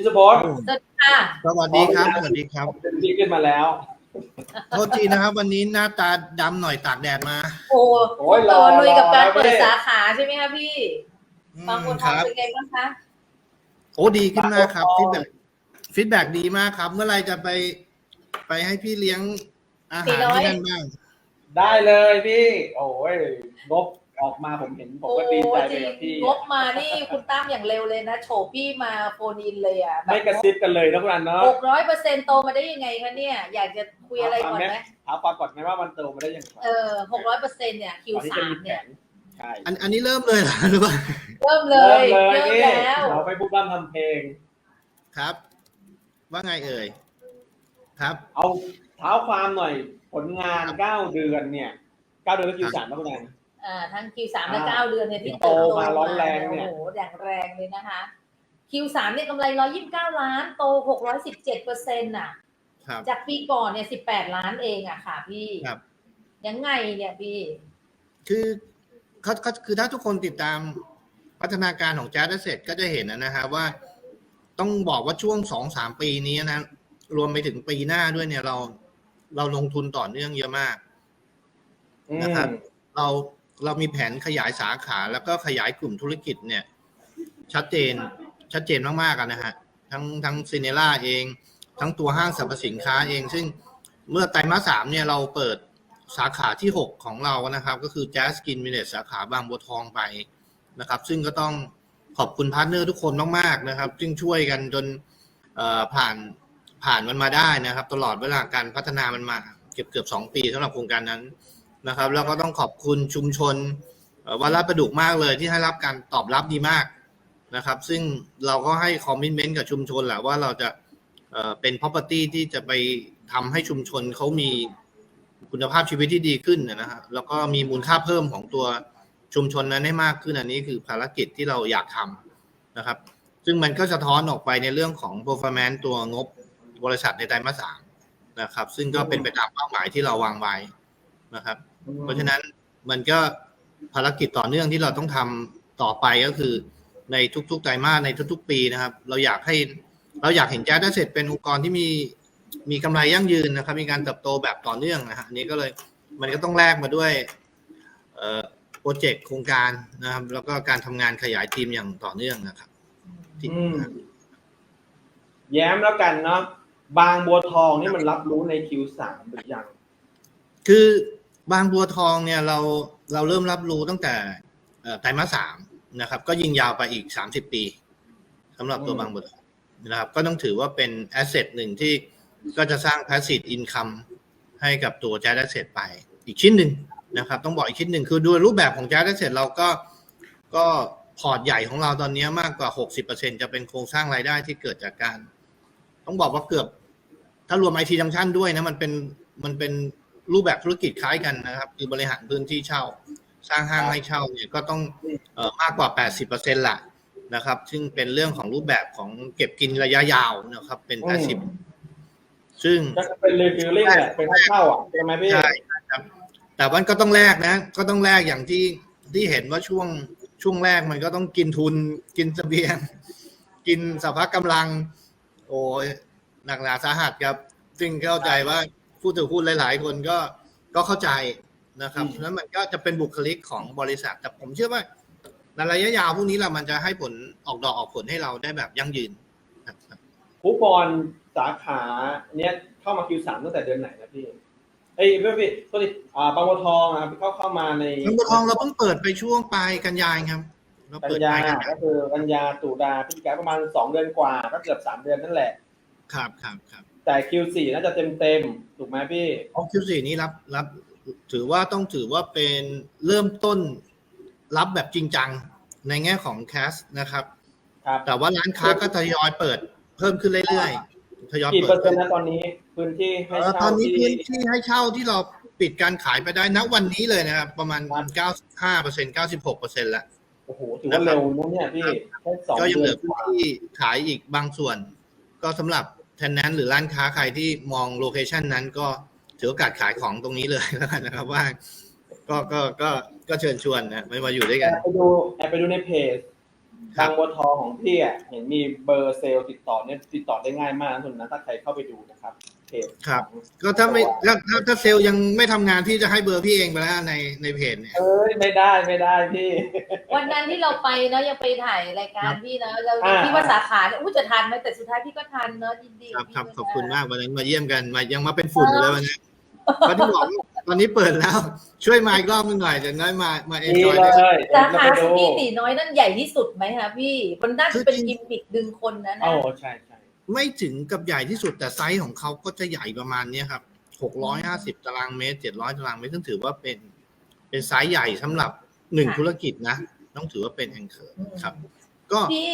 พี่สุพจน์สวัสดีค่ะสวัสดีครับ สวัสดีครับผมดึงพี่ขึ้นมาแล้วโทษทีนะครับ วันนี้หน้าตาดำหน่อยตากแดดมา โอ้โอ้ยรต่ออลุยกับการเปิดรอสาขาใช่ไหมคะพี่อืมบางคนคทำรับเป็นไงบ้างคะโอ้ดีขึ้นมากครับบางฟีคนดแบ็ฟีดแบ็ดีมากครับ เมื่อไหรจะไปไปให้พี่เลี้ยงอาหารที่นั่นบ้างได้เลยพี่ โอ้ยงบ ออกมาผมเห็นผมโอ้ก็ดีใจจไปริงกับพี่งบมานี่คุณตั้มอย่างเร็วเลยนะ โฉบพี่มาโฟนอินเลยอะไม่กระซิบกันเลยนะคุณอันเนาะหกร้อยเปอร์เซ็นต์โตมาได้ยังไงคะเนี่ย อยากจะคุยอะไรก่อนไหมถามความก่อนไหมว่ามันโตมาได้ยังไงเออหกร้อยเปอร์เซ็นต์เนี่ยคิวตอนนี้สาจะมมีแผเนี่ยนใช่อันอันนี้เริ่มเลยเหรอหรือว่าเริ่มเลเริ่ยมเลยเริ่มพี่แล้วเราไปบุกบ้ามทำเพลงครับ ว่าไงเอ่ยครับ เอาเท้าความหน่อยผลงานเก้าเดือนเนี่ยเก้าเดือนก็คิวสามนะคุณอันอ่า ทั้งคิวสามและอ่าเก้าเดือนเนี่ยที่โตเติบโตมาร้อนแรงเนี่ยโอ้โหอย่างแรงเลยนะคะคิวสามเนี่ยกำไรร้อยี่สิบเก้าล้าน โตหกร้อยสิบเจ็ดเปอร์เซ็นต์อะครับจากปีก่อนเนี่ยสิบแปดล้านเองอะค่ะพี่ครับยังไงเนี่ยพี่ คือเขาเขาคือถ้าทุกคนติดตามพัฒนาการของแจ๊สเสร็จก็จะเห็นนะฮะว่า ต้องบอกว่าช่วงสองสามปีนี้นะ รวมไปถึงปีหน้าด้วยเนี่ยเรา เราลงทุนต่อเนื่องเยอะมากนะครับ เรา เรามีแผนขยายสาขาแล้วก็ขยายกลุ่มธุรกิจเนี่ย ชัดเจนชัดเจนมากๆกันนะฮะทั้งทั้งซีเนล่าเอง ทั้งตัวห้างสรรพสินค้าเอง ซึ่งเมื่อไตรมาสสามเนี่ยเราเปิดสาขาที่ 6 ของเรานะครับ ก็คือ Jazz Skin Village สาขาบางบัวทองไปนะครับ ซึ่งก็ต้องขอบคุณพาร์ทเนอร์ทุกคนมากๆนะครับ ซึ่งช่วยกันจนผ่านผ่านมันมาได้นะครับ ตลอดเวลาการพัฒนามันมาเกือบเกือบสองปีสำหรับโครงการนั้น นะครับ แล้วก็ต้องขอบคุณชุมชนวัดลาดประดุกมากเลยที่ให้รับการตอบรับดีมากนะครับ ซึ่งเราก็ให้คอมมิชเมนต์กับชุมชนแหละว่าเราจะเป็น property ที่จะไปทำให้ชุมชนเขามีคุณภาพชีวิตที่ดีขึ้นนะฮะแล้วก็มีมูลค่าเพิ่มของตัวชุมชนนั้นให้มากขึ้นอันนี้คือภารกิจที่เราอยากทำนะครับ ซึ่งมันก็สะท้อนออกไปในเรื่องของ performance ตัวงบบริษัทในไตรมาสสามนะครับ ซึ่งก็เป็นไปตามเป้าหมายที่เราวางไว้นะครับ เพราะฉะนั้นมันก็ภารกิจต่อเนื่องที่เราต้องทำต่อไปก็คือ ในทุกๆไตรมาสในทุก ๆ ปีนะครับ เราอยากให้เราอยากเห็นแจ๊สเสร็จเป็นองค์กรที่มีมีกำไรยั่งยืนนะครับ มีการเติบโตแบบต่อเนื่องนะฮะอันนี้ก็เลยมันก็ต้องแลกมาด้วยเอ่อโปรเจกต์โครงการนะครับ แล้วก็การทำงานขยายทีมอย่างต่อเนื่องนะครับที่อืมแย้มแล้วกันเนาะบางบัวทองนี่มันรับรู้ในคิวสามหรือยังคือ บางบัวทองเนี่ยเราเราเริ่มรับรู้ตั้งแต่เอ่อไตรมาสสามนะครับ ก็ยิงยาวไปอีกสามสิบปีสำหรับตัวอืมบางบัวทองนะครับ ก็ต้องถือว่าเป็นแอสเซทหนึ่งที่ก็จะสร้าง passive income ให้กับตัว Jazz Asset ไปอีกชิ้นหนึ่งนะครับ ต้องบอกอีกชิ้นหนึ่งคือด้วยรูปแบบของ Jazz Asset เราก็ก็พอร์ตใหญ่ของเราตอนนี้มากกว่า 60%จะเป็นโครงสร้างรายได้ที่เกิดจากการ ต้องบอกว่าเกือบ ถ้ารวมไอทีจังชันด้วยนะ มันเป็นมันเป็น รูปแบบธุรกิจคล้ายกันนะครับ คือบริหารพื้นที่เช่า สร้างห้างให้เช่าเนี่ยก็ต้องเอ่อมากกว่า 80%ละนะครับ ซึ่งเป็นเรื่องของรูปแบบของเก็บกินระยะยาวนะครับ เป็นอืม80 ซึ่งก็เป็นรีฟิลลิ่งแหละเป็นค่าเช่าอะใช่ไหมพี่ใช่ครับแต่มันก็ต้องแลกนะ ก็ต้องแลกอย่างที่ที่เห็นว่าช่วงช่วงแรกมันก็ต้องกินทุน กินเสบียง กินสภาพกำลัง โอ้ยหนักหนาสาหัสครับ ซึ่งเข้าใจว่า ผู้ถือหุ้นหลาย ๆ คนก็ก็เข้าใจนะครับอืมแล้วมันก็จะเป็นบุคลิกของบริษัท แต่ผมเชื่อว่าในระยะยาวพวกนี้แหละมันจะให้ผลออกดอกออกผลให้เราได้แบบยั่งยืนครับคูปองสาขาเนี้ยเข้ามาคิวสามตั้งแต่เดือนไหนนะพี่เอ้ยพี่พี่ตัวนี้อ่าบางบัวทองอะเข้าเข้ามาในบางบัวทองเราเพิ่งเปิดไปช่วงปลายกันยายนครับเรากัเปินดยาปลายกันยายก็คือกันยาตุลาพฤศจิกาประมาณสองเดือนกว่าก็เกือบสามเดือนนั่นแหละ ครับครับครับ แต่คิวสี่น่าจะเต็มเต็มๆถูกไหมพี่ออคิวสี่นี้รับรับ ถือว่าต้องถือว่าเป็นเริ่มต้นรับแบบจริงจังในแง่ของแคสนะครับครับ แต่ว่าร้านค้าก็ทยอยเปิดเพิ่มขึ้นเรื่อยๆทยอยกี่เปิเปอดร์เซ็นต์นะตอนนี้พื้นที่ให้เอ่อตเช่าอนนี้ที่ พื้นที่ให้เช่าที่เราปิดการขายไปได้ณวันนี้เลยนะครับ ประมาณ95เปอร์เซ็นต์96เปอร์เซ็นต์แล้ว โอ้โหถือว่าเร็วนะเนี่ยพี่แค่สองก็ยังเดืเหอลืนอพื้นที่ขายอีกบางส่วน ก็สำหรับแทนนั้นหรือร้านค้าใครที่มองโลเคชันนั้นก็ถือโอกาสขายของตรงนี้เลยแล้วกันนะครับว่า ก็ก็ก็ก็เชิญชวนนะไม่มาอยู่ด้วยแอกันบไปดูแอบไปดูในเพจครับบางบัวทองของพี่อะเห็นมีเบอร์เซลล์ติดต่อเนี่ยติดต่อได้ง่ายมากนะคุณนะถ้าใครเข้าไปดูนะครับ เพจครับของก็ถ้าไม่ถ้าถ้าถ้าเซลล์ยังไม่ทำงานที่จะให้เบอร์พี่เองไปแล้วในในเพจเนี่ย เอ้ยไม่ได้ไม่ได้พี่ วันนั้นที่เราไปเนาะยังไปถ่ายรายการพี่เนาะเราอ่า พี่ว่าสาขาเนี่ยอู้จะทันไหมแต่สุดท้ายพี่ก็ทันเนาะยินดีครับครับพี่ขอบคุณมากวันนั้นมาเยี่ยมกันมายังมาเป็นฝุ่นอยู่เลยวันนี้ตอนที่บอกตอนนี้เปิดแล้ว ช่วยมาอีกรอบนึงหน่อยจะน้อยมามาเอ็นดีจอยเลได้ยสาขาเดี๋ยวสุเรกี้ไปตีน้อยนั่นใหญ่ที่สุดไหมคะพี่มันน่าคืจะอเป็นจริงกิมมิคดึงคนนะนะ โอ้ใช่ใช่ ไม่ถึงกับใหญ่ที่สุดแต่ไซส์ของเขาก็จะใหญ่ประมาณเนี้ยครับหกร้อยห้าสิบตารางเมตรเจ็ดร้อยตารางเมตรซึ่งถือว่าเป็น เป็นไซส์ใหญ่สำหรับหนึ่งธุรกิจนะ ต้องถือว่าเป็นแองเกอร์ครับ ก็พี่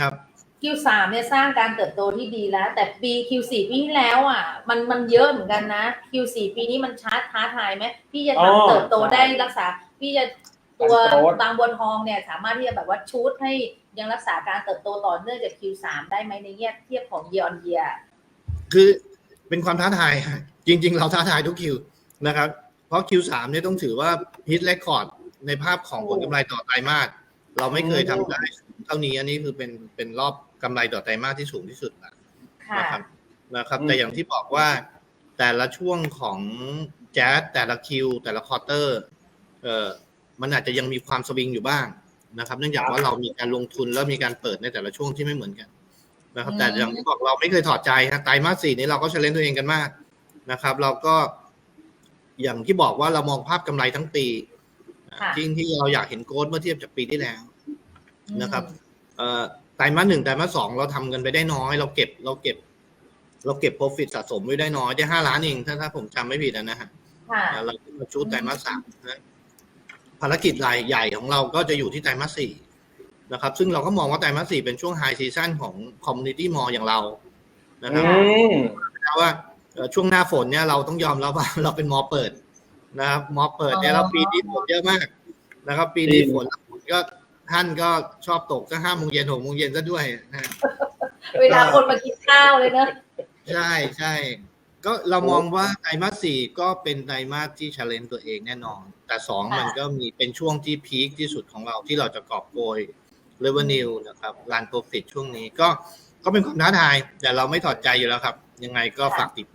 ครับ Q3 เนี่ยสร้างการเติบโตที่ดีแล้ว แต่ปี Q4 ปีที่แล้วอะ มันมันเยอะเหมือนกันนะ Q4 ปีนี้มันชาร์จท้าทายไหมพี่จะอ๋อทำเติบโตใช่ได้รักษา พี่จะตัวการโตบางบัวทองเนี่ย สามารถที่จะแบบว่าชูดให้ ยังรักษาการเติบโตต่อเนื่องจาก Q3 ได้ไหมในแง่เทียบของ year on year คือเป็นความท้าทายฮะจริง ๆ เราท้าทายทุกคิวนะครับ เพราะ Q3 เนี่ยต้องถือว่าฮิตเรคคอร์ดในภาพของผลกำไรต่อไตรมาสเราไม่เคยทำได้เท่านี้อันนี้คือเป็นเป็นรอบกำไรต่อไตรมาสที่สูงที่สุดแล้วค่ะนะครับนะครับอืมแต่อย่างที่บอกว่าแต่ละช่วงของแจ๊สแต่ละคิว แต่ละควอเตอร์เอ่อมันอาจจะยังมีความสวิงอยู่บ้าง นะครับ เนื่องจากว่าเรามีการลงทุนแล้วมีการเปิดในแต่ละช่วงที่ไม่เหมือนกันนะครับ แต่อย่างที่บอกเราไม่เคยถอดใจฮะไตรมาสสี่นี้เราก็เชลเลนตัวเองกันมากนะครับ เราก็ อย่างที่บอกว่าเรามองภาพกำไรทั้งปีค่ะที่ที่เราอยากเห็นโกลด์เมื่อเทียบจากปีที่แล้วนะครับอืมเอ่อไตรมาสหนึ่งไตรมาสสองเราทำเงินไปได้น้อย เราเก็บเราเก็บ เราเก็บ profit สะสมไว้ได้น้อยได้ห้าล้านเองถ้าถ้าผมจำไม่ผิดนะฮะค่ะแล้วเรามาชูดไตรมาสสามนะ ภารกิจรายใหญ่ของเราก็จะอยู่ที่ไตรมาสสี่นะครับ ซึ่งเราก็มองว่าไตรมาสสี่เป็นช่วงไฮซีซันของ community mall อย่างเรานะคอืรับมเพราะว่าเอ่อช่วงหน้าฝนเนี่ยเราต้องยอมรับว่าเราเป็นมอเปิดนะครับมอเปิดเนี่ยอ๋อเราปีนี้ฝนเยอะมากนะครับ ปีนี้จริงฝนก็ท่านก็ชอบตกก็ห้าโมงเย็นหกโมงเย็นซะด้วยนะเวลาคนมากินข้าวเลยนะใช่ใช่ก็เรามองว่าไตรมาสสี่ก็เป็นไตรมาสที่ช l เลนตัวเองแน่นอน แต่สองค่ะมันก็มีเป็นช่วงที่พีคที่สุดของเราที่เราจะกอบโกยเรเวนิวนะครับรันโปรฟิตช่วงนี้ก็ก็เป็นความท้าทาย แต่เราไม่ถอดใจอยู่แล้วครับ ยังไงก็ฝากติด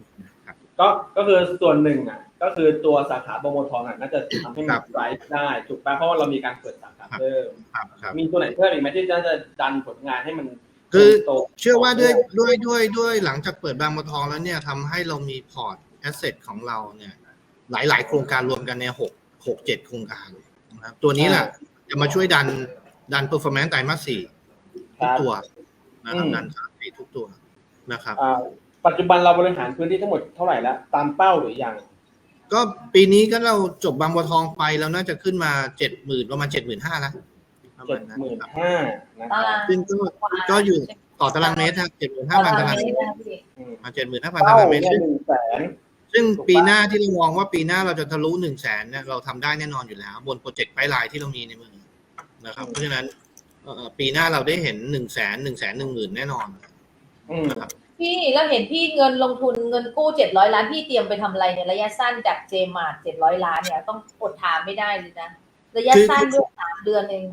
ครับก็ก็คือส่วนหนึ่งอะ ก็คือตัวสาขาบางบัวทองอะน่าจะทำให้ครัมันบไ i ฟ์ได้ถูกป่ะเพราะว่าเรามีการเปิดสาขาเพิ่มครับครับมีตัวไหนเพิ่มอีกไหมที่น่าจะดันผลงานให้มันคือโตเชื่อว่าด้วยด้วยด้วยด้วยหลังจากเปิดบางบัวทองแล้วเนี่ยทำให้เรามีพอร์ตแอสเซทของเราเนี่ย หลายหลายๆโครงการรวมกันในหก หกเจ็ดโครงการนะครับตัวนี้แหละจะมาช่วยดันดันเปอร์ฟอร์แมนซ์ไตรมาสสี่คทุกรับตัวนะครับอืมดันสามสี่ทุกตัวนะครับอ่าปัจจุบันเราบริหารพื้นที่ทั้งหมดเท่าไหร่แล้ว ตามเป้าหรือยัง ก็ปีนี้ก็เราจบบางบัวทองไปแล้วน่าจะขึ้นมาเจ็ดหมื่นประมาณเจ็ดหมื่นห้าแล้วประเจ็มาดณนั้นหมื่นครับห้านะคตารัราบงซึ่งก็ก็อยู่ต่อตารางเมตรครับเจ็ดหมื่นห้าพันตารางเมตรพี่อืมมาเจ็ดหมื่นห้าพันเป้าตารางเมตรเนี่ยซึ่งหนึ่งแสน ซึ่งถูกปะปีหน้าที่เรามองว่าปีหน้าเราจะทะลุหนึ่งแสนเนี่ยเราทำได้แน่นอนอยู่แล้ว บนโปรเจกต์ไพลน์ที่เรามีในมือนะครับ เพราะฉะนั้นเอ่อปีหน้าเราได้เห็นหนึ่งแสนหนึ่งแสนหนึ่งหมื่นแน่นอนอืมนะครับพี่แล้วเห็นพี่เงินลงทุนเงินกู้เจ็ดร้อยล้านพี่เตรียมไปทำอะไรเนี่ยระยะสั้นจากเจมาร์เจ็ดร้อยล้านเนี่ยต้องอดถามไม่ได้เลยนะระยะสั้นด้วยสามเดือนเอง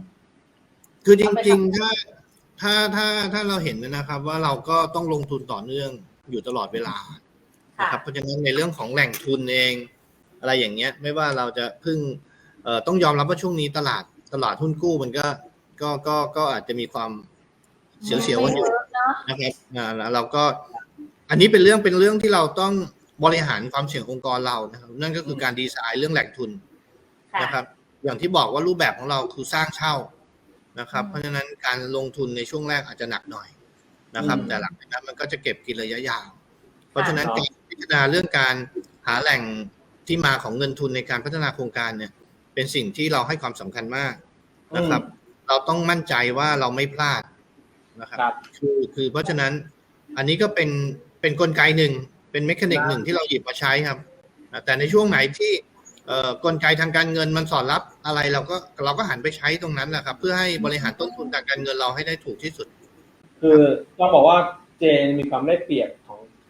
คือจเอาไปริงทำๆถ้าถ้าถ้าถ้าเราเห็นนะครับ ว่าเราก็ต้องลงทุนต่อเนื่องอยู่ตลอดเวลาค่ะ นะครับเพราะฉะนั้นในเรื่องของแหล่งทุนเอง อะไรอย่างเงี้ย ไม่ว่าเราจะพึ่งเอ่อต้องยอมรับว่าช่วงนี้ตลาดตลาดหุ้นกู้มันก็ก็ก็ก็อาจจะมีความเสียวๆกันอยู่เนาะนะครับอ่าแล้วเราก็ อันนี้เป็นเรื่องเป็นเรื่องที่เราต้องบริหารความเสี่ยงองค์กรเรานะครับ นั่นก็คือการดีไซน์เรื่องแหล่งทุนค่ะนะครับ อย่างที่บอกว่ารูปแบบของเราคือสร้างเช่านะครับอืมเพราะฉะนั้นการลงทุนในช่วงแรกอาจจะหนักหน่อยนะครับอืมแต่หลังจากนั้นมันก็จะเก็บกินระยะยาวเพราะฉะนั้นค่ะการพิ จารณาเรื่องการหาแหล่งที่มาของเงินทุนในการพัฒนาโครงการเนี่ย เป็นสิ่งที่เราให้ความสำคัญมากนะครับ เราต้องมั่นใจว่าเราไม่พลาดนะครับครับคือคือเพราะฉะนั้นอันนี้ก็เป็นเป็นกลไกหนึ่งเป็นเมคานิกครับหนึ่งที่เราหยิบมาใช้ครับอ่าแต่ในช่วงไหนที่เอ่อกลไกทางการเงินมันสอดรับอะไรเราก็เราก็หันไปใช้ตรงนั้นแหละครับ เพื่อให้บริหารต้นทุนทางการเงินเราให้ได้ถูกที่สุด คือต้องบอกว่าเจนมีความได้เปรียบของ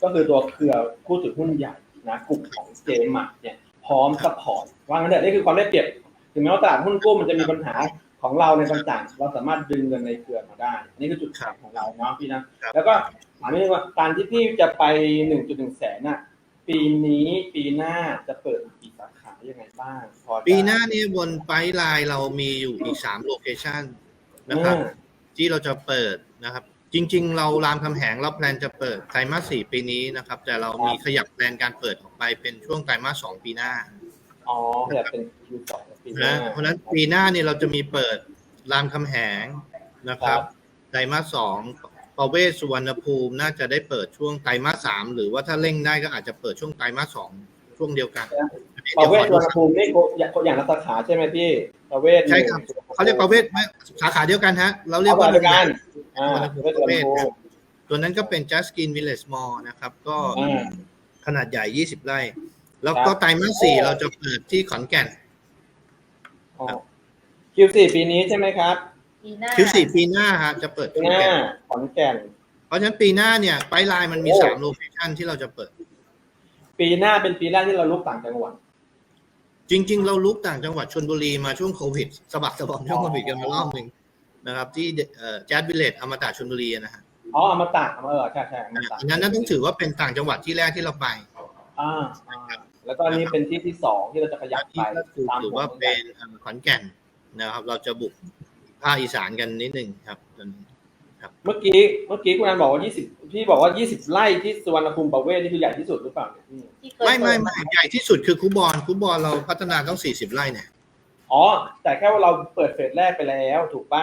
ก็คือตัวเครือผู้ถือหุ้นใหญ่นะกลุ่มของเจมาร์เนี่ยพร้อมสปอร์ตว่างั้นเถอะนี่คือความได้เปรียบถึงแม้ว่าตลาดหุ้นกู้มันจะมีปัญหาของเราในต่างๆเราสามารถดึงเงินในเครือมาได้อันนี่คือจุดแข็งของเราเนาะพี่นะครับแล้วก็ถามนิดนึงว่าการที่พี่จะไปหนึ่งจุดหนึ่งแสนน่ะปีนี้ปีหน้าจะเปิดกี่สาขายังไงบ้างพอจะปีหน้านี้บนไฟล์ไลน์เรามีอยู่อีกสามโลเคชันนะครับอืมที่เราจะเปิดนะครับ จริง ๆ เรารามคำแหงเราแพลนจะเปิดไตรมาสสี่ปีนี้นะครับ แต่เรามีขยับแพลนการเปิดออกไปเป็นช่วงไตรมาสสองปีหน้าอ๋อขยับเป็นคิวสองปีหน้านะเพราะฉะนั้นปีหน้าเนี่ยเราจะมีเปิดรามคำแหงนะครับครับไตรมาสสองประเวศสุวรรณภูมิน่าจะได้เปิดช่วงไตรมาสสามหรือว่าถ้าเร่งได้ก็อาจจะเปิดช่วงไตรมาสสองช่วงเดียวกันประเวศสุวรรณภูมินี่อย่างอย่างละสาขาใช่ไหมพี่ประเวศใช่ครับเขาเรียกประเวศไม่สาขาเดียวกันฮะ เราเรีเรียยกกว่าว่าเดียวกัน อ่าสุประวรเวรศณสุวรรณภูมิภูมิตัวนั้นก็เป็น Justin Village Mall นะครับ ก็อ่าขนาดใหญ่ 20 ไร่ แล้วก็ครับไตรมาสสี่เราจะเปิดที่ขอนแก่นอ๋อคิวสี่ปีนี้ใช่ไหมครับ ปีหน้าคิวสี่ปีหน้าฮะจะเปิดปีที่หขอนน้าแก่นขอนแก่น เพราะฉะนั้นปีหน้าเนี่ยไปไลน์มันมีโอ้ สามโลเคชันที่เราจะเปิด ปีหน้าเป็นปีแรกที่เราลุกต่างจังหวัด จริง ๆ เราลุกต่างจังหวัดชนบุรีมาช่วงโควิดสะบักสะบอมช่วงโควิดกันมารอบหนึ่ง นะครับ ที่แจ๊ดวิลเลจอมตะชนบุรีนะฮะอ๋ออมตะเออใช่ใช่อมตะอันนั้นนั่นต้องถือว่าเป็นต่างจังหวัดที่แรกที่เราไปอ่าอ่าแล้วก็อันนี้เป็นที่ที่สองที่เราจะขยับที่ไปก็คือตามถือว่าเป็นเอ่อขอนแก่นนะครับ เราจะบุกภาคอีสานกันนิดหนึ่งครับตอนนี้เมื่อกี้เมื่อกี้คุณอันบอกว่ายี่สิบพี่บอกว่ายี่สิบไร่ที่สุวรรณภูมิประเวศนี่คือใหญ่ที่สุดหรือเปล่าเนี่ยพี่ที่เคยไม่ไม่เปิดไม่ใหญ่ที่สุดคือคูบอลคูบอลเราพัฒนาต้องสี่สิบไร่เนี่ยอ๋อแต่แค่ว่าเราเปิดเฟสแรกไปแล้วถูกป่ะ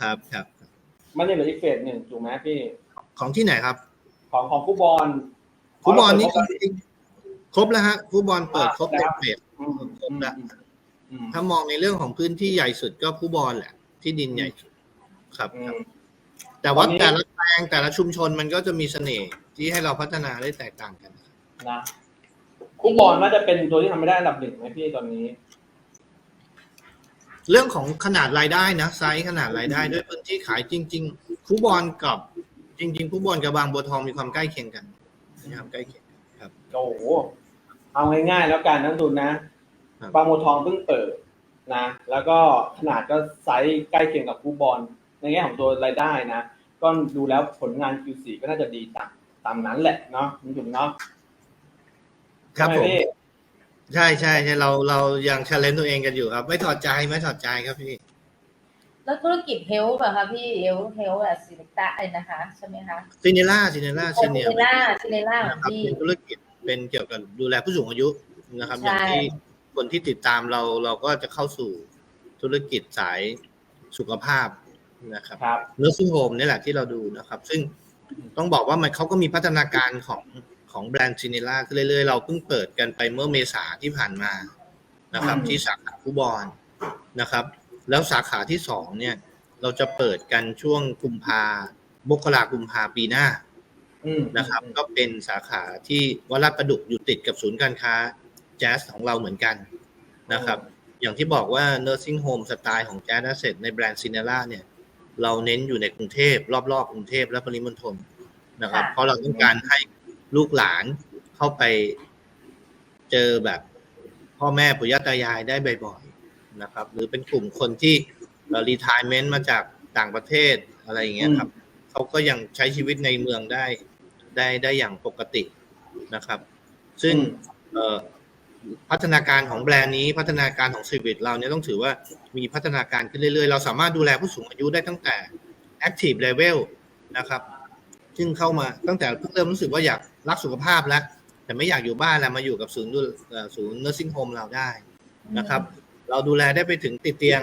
ครับครับ มันยังเหลืออีกเฟสหนึ่งถูกไหมพี่ ของที่ไหนครับ ของของคูบอลคูบอลนี่อ๋อจริงๆครบแล้วฮะคูบอลเปิดครบเต็มเฟสอืมครบละอืมถ้ามองในเรื่องของพื้นที่ใหญ่สุดก็คูบอลแหละ ที่ดินใหญ่สุดครับอืครับมแต่ว่าตอนนี้แต่ละแปลงแต่ละชุมชนมันก็จะมีเสน่ห์ที่ให้เราพัฒนาได้แตกต่างกันนะคูบอลน่าจะเป็นตัวที่ทำไม่ได้อันดับหนึ่งไหมพี่ตอนนี้ เรื่องของขนาดรายได้นะไซส์ขนาดรายได้ด้วยพื้นที่ขายจริง ๆ คูบอลกับจริง ๆ คูบอลกับบางบัวทองมีความใกล้เคียงกันนะครับใกล้เคียงกันครับโอ้โหเอาง่ายๆแล้วกันนักลงทุนนะครับบางโมทองเพิ่งเปิดนะ แล้วก็ขนาดก็ไซส์ใกล้เคียงกับคูบอลในแง่ของตัวรายได้นะก็ดูแล้วผลงาน Q4 ก็น่าจะดีตามตามนั้นแหละเนาะคุณถึงเนาะครับผม ใช่ไหพี่ใช่ใช่ใช่เราเรายังชาเลนตัวเองกันอยู่ครับ ไม่ถอดใจไม่ถอดใจครับพี่ แล้วธุรกิจเฮลท์ป่ะคะพี่เฮลท์เฮลท์แบบสิลิตาอะไรนะคะใช่ไหมคะซินเนล่าซินเนล่าซิซินเนเนียล่าซิเนล่าขนะองครับพี่เป็นธุรกิจเป็นเกี่ยวกับดูแลผู้สูงอายุนะครับใช่อย่างที่คนที่ติดตามเราเราก็จะเข้าสู่ธุรกิจสายสุขภาพนะครับครับเนื้อซิ่งโฮมนี่แหละที่เราดูนะครับ ซึ่งต้องบอกว่ามันเขาก็มีพัฒนาการของ ของแบรนด์ซินเนล่าขึ้นเรื่อยๆ เราเพิ่งเปิดกันไปเมื่อเมษาที่ผ่านมานะครับอืมที่สาขาคูบอลนะครับ แล้วสาขาที่สองเนี่ย เราจะเปิดกันช่วงกุมภามกรากุมภาปีหน้าอืมนะครับ ก็เป็นสาขาที่วัดลาดประดุกอยู่ติดกับศูนย์การค้าแจ๊สของเราเหมือนกันนะครับ อย่างที่บอกว่า nursing home สไตล์ของแจ๊สเสร็จในแบรนด์ซินเนล่าเนี่ย เราเน้นอยู่ในกรุงเทพรอบๆกรุงเทพและปริมณฑลนะครับค่ะเพราะเราต้องการให้ ลูกหลานเข้าไปเจอแบบพ่อแม่ปู่ย่าตายายได้บ่อยๆนะครับ หรือเป็นกลุ่มคนที่รีทายเมนต์มาจากต่างประเทศอะไรอย่างเงี้ยครับเขาก็ยังใช้ชีวิตในเมืองได้ได้ได้อย่างปกตินะครับ ซึ่งเอ่อพัฒนาการของแบรนด์นี้พัฒนาการของซีวิตเราเนี่ยต้องถือว่ามีพัฒนาการขึ้นเรื่อยๆ เราสามารถดูแลผู้สูงอายุได้ตั้งแต่ active level นะครับ ซึ่งเข้ามาตั้งแต่เพิ่งเริ่มรู้สึกว่าอยาก รักสุขภาพแล้ว แต่ไม่อยากอยู่บ้านแล้วมาอยู่กับศูนย์ดูเอ่อศูนย์ nursing home เราได้นะครับ เราดูแลได้ไปถึงติดเตียง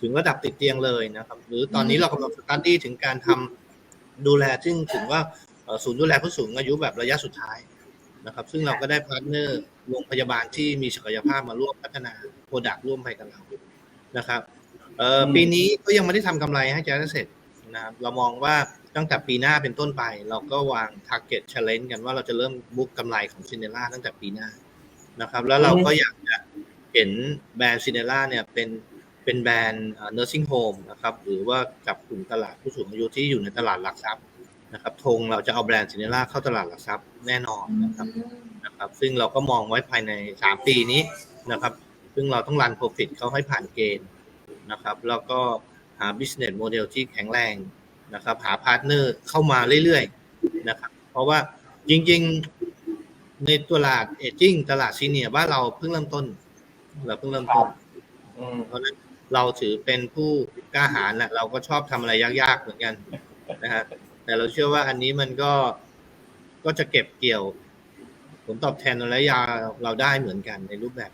ถึงระดับติดเตียงเลยนะครับ หรือตอนนี้เรากำลังสตาร์ดี้ถึงการทำดูแลซึ่งถึงว่าเอ่อศูนย์ดูแลผู้สูงอายุแบบระยะสุดท้ายนะครับ ซึ่งเราก็ได้พาร์ทเนอร์โรงพยาบาลที่มีศักยภาพมาร่วมพัฒนาโปรดักต์ร่วมไปกับเรานะครับเอ่ออืมปีนี้ก็ยังไม่ได้ทำกำไรให้แจ๊สเสร็จ นะครับเรามองว่าตั้งแต่ปีหน้าเป็นต้นไป เราก็วาง target challenge กันว่าเราจะเริ่มบุ๊กกำไรของซินเนล่าตั้งแต่ปีหน้านะครับ แล้วเราก็อยากจะเห็นแบรนด์ซินเนล่าเนี่ยเป็นเป็นแบรนด์เอ่อ nursing home นะครับหรือว่าจับกลุ่มตลาดผู้สูงอายุที่อยู่ในตลาดหลักทรัพย์นะครับธงเราจะเอาแบรนด์ซินเนล่าเข้าตลาดหลักทรัพย์แน่นอนนะครับนะครับ ซึ่งเราก็มองไว้ภายใน 3 ปีนี้นะครับ ซึ่งเราต้องรันโปรฟิตเขาให้ผ่านเกณฑ์นะครับ แล้วก็ หา business model ที่แข็งแรงนะครับ หาพาร์ทเนอร์เข้ามาเรื่อยๆนะครับ เพราะว่าจริงๆในตลาดเอจิ้งตลาดซีเนียร์บ้านเราเพิ่งเริ่มต้น เราเพิ่งเริ่มต้นอืมเพราะฉะนั้นเราถือเป็นผู้กล้าหาญนะเราก็ชอบทำอะไรยากๆเหมือนกันนะฮะแต่เราเชื่อว่าอันนี้มันก็ก็จะเก็บเกี่ยว ผลตอบแทนในระยะยาวเราได้เหมือนกันในรูปแบบ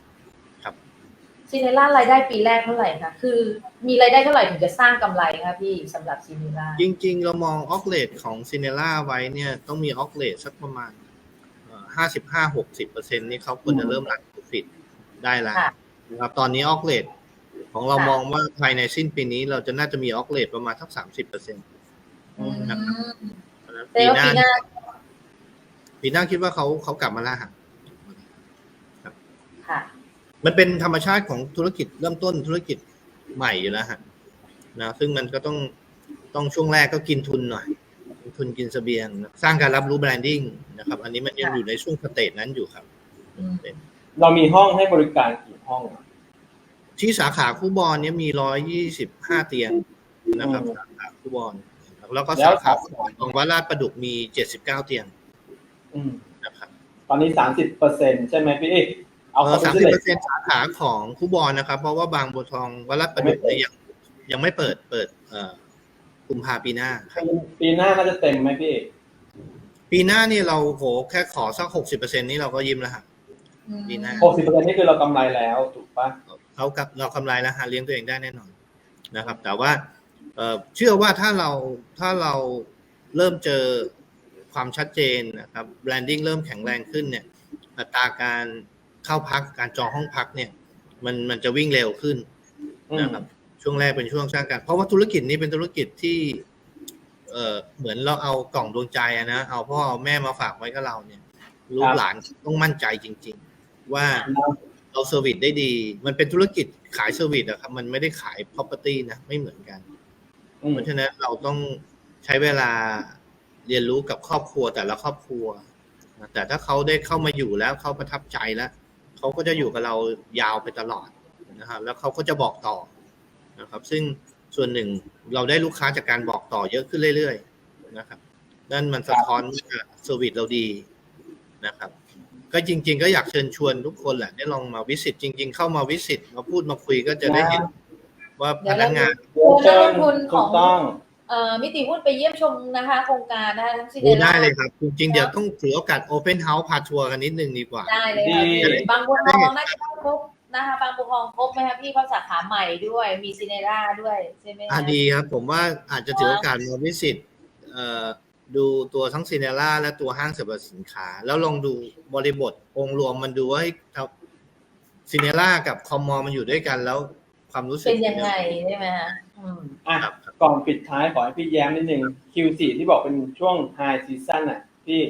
ซีเนล่ารายได้ปีแรกเท่าไหร่คะ คือมีรายได้เท่าไหร่ถึงจะสร้างกำไรคะพี่สำหรับซีเนล่า จริง ๆ เรามองออกเลทของซินเนล่าไว้เนี่ยต้องมีออกเลทสักประมาณห้าสิบห้าหกสิบเปอร์เซ็นนี่เขาควรจะเริ่มรันโปรฟิตได้แล้วค่ะนะครับตอนนี้ออกเลทของเราค่ะมองว่าภายในสิ้นปีนี้เราจะน่าจะมีออกเลทประมาณสักสามสิบเปอร์เซ็นต์อืมปีแต่ว่าหน้าปีหน้าปีหน้าคิดว่าเขาเขากลับมาแล้วฮะค่ะ มันเป็นธรรมชาติของธุรกิจเริ่มต้นธุรกิจใหม่อยู่แล้วฮะนะซึ่งมันก็ต้องต้องช่วงแรกก็กินทุนหน่อยกินทุนกินเสบียงนะสร้างการรับรู้แบรนดิ้งนะครับ อันนี้มันยังค่ะอยู่ในช่วงสเตจนั้นอยู่ครับอืมเรามีห้องให้บริการกี่ห้องอะที่สาขาคู่บอลเนี้ยมีร้อยยี่สิบห้าเตียงนะครับอืมสาขาคู่บอลแล้วก็แล้สาวขาสาขาของวัดลาดประดุกมีเจ็ดสิบเก้าเตียงอืมนะครับตอนนี้สามสิบเปอร์เซ็นใช่ไหมพี่ เอ๊ะเอาเข้าสามไปสิบเลเปอยร์เซ็นต์สาขาของคู่บอลนะครับ เพราะว่าบางบัวทองวัดลาดประดุกเนี่ยยังยังไม่เปิดเปิดเอ่อกุมภาปีหน้าครับปีหน้าน่าจะเต็มไหมพี่เอ๊ะปีหน้านี่เราโหแค่ขอสักหกสิบเปอร์เซ็นนี่เราก็ยิ้มแล้วฮะอืมปีหน้าหกสิบเปอร์เซ็นนี่คือเรากำไรแล้วถูกปะเขากับเรากำไรแล้วหาเลี้ยงตัวเองได้แน่นอนนะครับ แต่ว่าเอ่อเชื่อว่าถ้าเราถ้าเราเริ่มเจอความชัดเจนนะครับแบรนดิ้งเริ่มแข็งแรงขึ้นเนี่ยอัตราการ เข้าพักการจองห้องพักเนี่ย มันมันจะวิ่งเร็วขึ้นอืมนะครับ ช่วงแรกเป็นช่วงสร้างการเพราะว่าธุรกิจนี้เป็นธุรกิจที่ เอ่อเหมือนเราเอากล่องดวงใจอะนะเอาพ่อเอาแม่มาฝากไว้กับเราเนี่ยลูกหลานต้องมั่นใจจริง ๆ ว่าเราเซอร์วิสได้ดี มันเป็นธุรกิจขายเซอร์วิสอะครับ มันไม่ได้ขาย property นะ ไม่เหมือนกันอืมเพราะฉะนั้นเราต้องใช้เวลาเรียนรู้กับครอบครัวแต่ละครอบครัวนะแต่ถ้าเขาได้เข้ามาอยู่แล้วเขาประทับใจแล้ว เขาก็จะอยู่กับเรายาวไปตลอดนะครับแล้วเขาก็จะบอกต่อนะครับ ซึ่งส่วนหนึ่งเราได้ลูกค้าจากการบอกต่อเยอะขึ้นเรื่อยๆนะครับนั่นมันสะท้อนว่าเซอร์วิสเราดีนะครับ ก็จริง ๆ ก็อยากเชิญชวนทุกคนแหละได้ลองมาวิสิตจริง ๆ เข้ามาวิสิตมาพูดมาคุยก็จะได้เห็นว่าพนักงานเดี๋ยวเชิญถูกต้องเอ่อ มิติหุ้นไปเยี่ยมชมนะคะ โครงการนะคะทั้งซีเนโอ้ล่าได้เลยครับ จริงๆ เดี๋ยวต้องถือโอกาสโอเพนเฮาส์พาทัวร์กันนิดนึงดีกว่า ได้เลยค่ะดีพี่บางบัวทองน่าจะต้องครบนะคะบางบัวทองครบไหมคะพี่เขาสาขาใหม่ด้วยมีซีเนล่าด้วยใช่ไหมคะอ่าดีครับ ผมว่าอาจจะถือโอกาสมาวิสิตเอ่อดูตัวทั้งซีเนล่าและตัวห้างสรรพสินค้า แล้วลองดูบริบทองค์รวมมันดูว่าซีเนล่ากับคอมมอมันอยู่ด้วยกันแล้วความรู้สึกเป็นยังไงใช่ไหมคะอืมอะครับ ก่อนปิดท้ายขอให้พี่แย้มนิดนึง Q4 ที่บอกเป็นช่วง High Season อะที่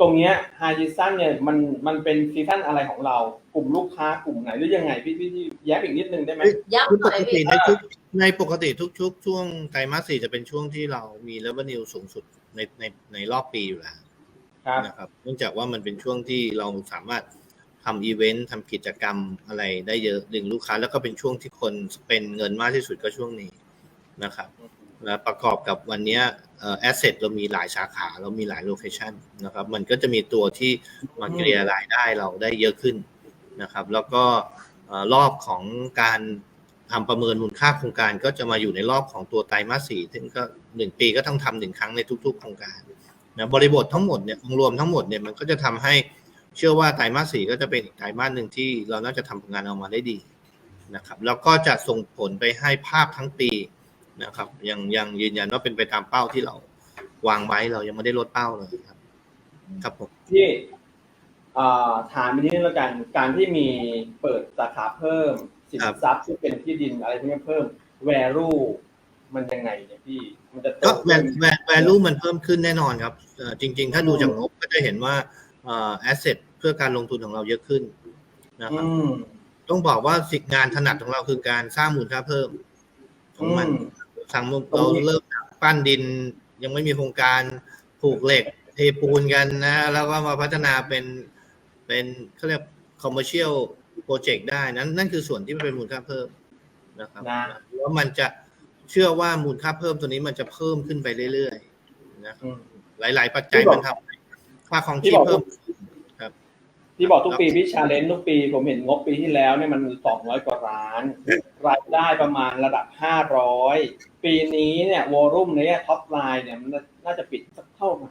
ตรงเนี้ย High Season เนี่ยมันมันเป็นซีซั่นอะไรของเรา กลุ่มลูกค้ากลุ่มไหนหรือยังไงพี่พี่พี่แย้มอีกนิดนึงได้ไหมย้ำคือหปน่อยกติพี่ในทุกในปกติทุกๆ ช่วงไตรมาสสี่จะเป็นช่วงที่เรามี revenue สูงสุดในในในรอบปีอยู่แล้วครับนะครับเนื่องจากว่ามันเป็นช่วงที่เราสามารถทำอีเวนต์ทำกิจกรรมอะไรได้เยอะดึงลูกค้า แล้วก็เป็นช่วงที่คนเป็นเงินมากที่สุดก็ช่วงนี้ นะครับและประกอบกับวันเนี้แอสเซทเรามีหลายสาขาเรามีหลายโลเคชันนะครับมันก็จะมีตัวที่มาเกลี่ยรายได้เราได้เยอะขึ้นนะครับ แล้วก็เอ่อรอบของการทำประเมินมูลค่าโครงการก็จะมาอยู่ในรอบของตัวไตรมาสสี่ซึ่งก็หนึ่งปีก็ต้องทำหนึ่งครั้งในทุก ๆ โครงการนะบริบททั้งหมดเนี่ยองค์รวมทั้งหมดเนี่ยมันก็จะทำให้เชื่อว่าไตรมาสสี่ก็จะเป็นอีกไตรมาสหนึ่งที่เราน่าจะทำผลงานออกมาได้ดีนะครับ แล้วก็จะส่งผลไปให้ภาพทั้งปี นะครับ ยังยังยืนยันว่าเป็นไปตามเป้าที่เราวางไว้เรายังไม่ได้ลดเป้าเลยครับ ครับผมที่อ่าถามอีกนิดนึงแล้วกันการที่มีเปิดสาขาเพิ่มสินทรัพย์ที่เป็นที่ดินอะไรพวกนี้เพิ่ม value มันยังไงเนี่ยพี่มันจะโตก็แวขึ้นแวแวลูมันเพิ่มขึ้นแน่นอนครับเอ่อจริง ๆ ถ้าดูจากงบก็จะเห็นว่าแอสเซทเพื่อการลงทุนของเราเยอะขึ้นนะครับอืมต้องบอกว่าสิ่งงานถนัดของเราคือการสร้างมูลค่าเพิ่มของมันอืม สั่งมุมตรงเรานี้เริ่มจากปั้นดิน ยังไม่มีโครงการผูกเหล็กเทปูนกันนะ แล้วก็มาพัฒนาเป็นเป็นเขาเรียก commercial project ได้นั้นนั่นคือส่วนที่มันเป็นมูลค่าเพิ่มนะครับนะแล้วมันจะเชื่อว่ามูลค่าเพิ่มตัวนี้มันจะเพิ่มขึ้นไปเรื่อยๆนะครับอืมหลาย ๆ ปัจจัยที่บอกมันทำให้ค่าของที่ชีพบอกเพิ่ม ที่บอกทุกปีพี่ชาเลนจ์ทุกปี ผมเห็นงบปีที่แล้วเนี่ยมันสองร้อยกว่าล้านรายได้ประมาณระดับห้าร้อยปีนี้เนี่ยวอลุ่มเนี่ยท็อปไลน์เนี่ยมันน่าจะปิดสักเท่าไหร่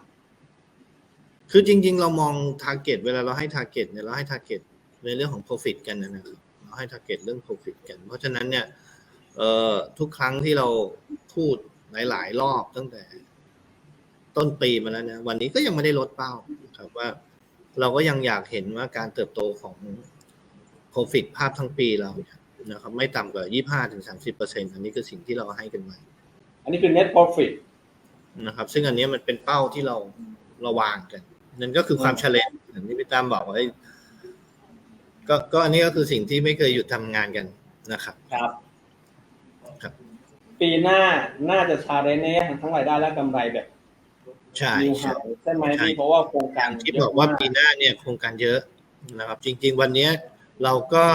คือจริง ๆ เรามอง t a r g e t เวลาเราให้ t a r g e t เนี่ยเราให้ t a r g e t ในเรื่องของ profit กันนะครับเราให้ t a r g e t เรื่อง profit กัน เพราะฉะนั้นเนี่ยเอ่อทุกครั้งที่เราพูดหลาย ๆ รอบตั้งแต่ ต้นปีมาแล้วเนี่ยวันนี้ก็ยังไม่ได้ลดเป้าครับว่า เราก็ยังอยากเห็นว่าการเติบโตของ profit ภาพทั้งปีเราเนี่ยนะครับไม่ต่ำกว่า 25ถึง30เปอร์เซ็นต์อันนี้คือสิ่งที่เราให้กันมาอันนี้คือ net profit นะครับ ซึ่งอันเนี้ยมันเป็นเป้าที่เราเราวางกัน นั่นก็คือความเฉลยอย่างที่พี่ตามบอกว่าเอ้ยก็ก็อันนี้ก็คือสิ่งที่ไม่เคยหยุดทำงานกันนะครับ ครับครับ ปีหน้าน่าจะชาเลนจ์ในแง่ของทั้งรายได้และกำไรแบบ ใช่นิวใช่ไฮใช่ไหมใช่พี่เพราะว่าโครงการที่บอกว่าปีหน้าเนี่ยโครงการเยอะนะครับจริง ๆ วันเนี้ยเราก็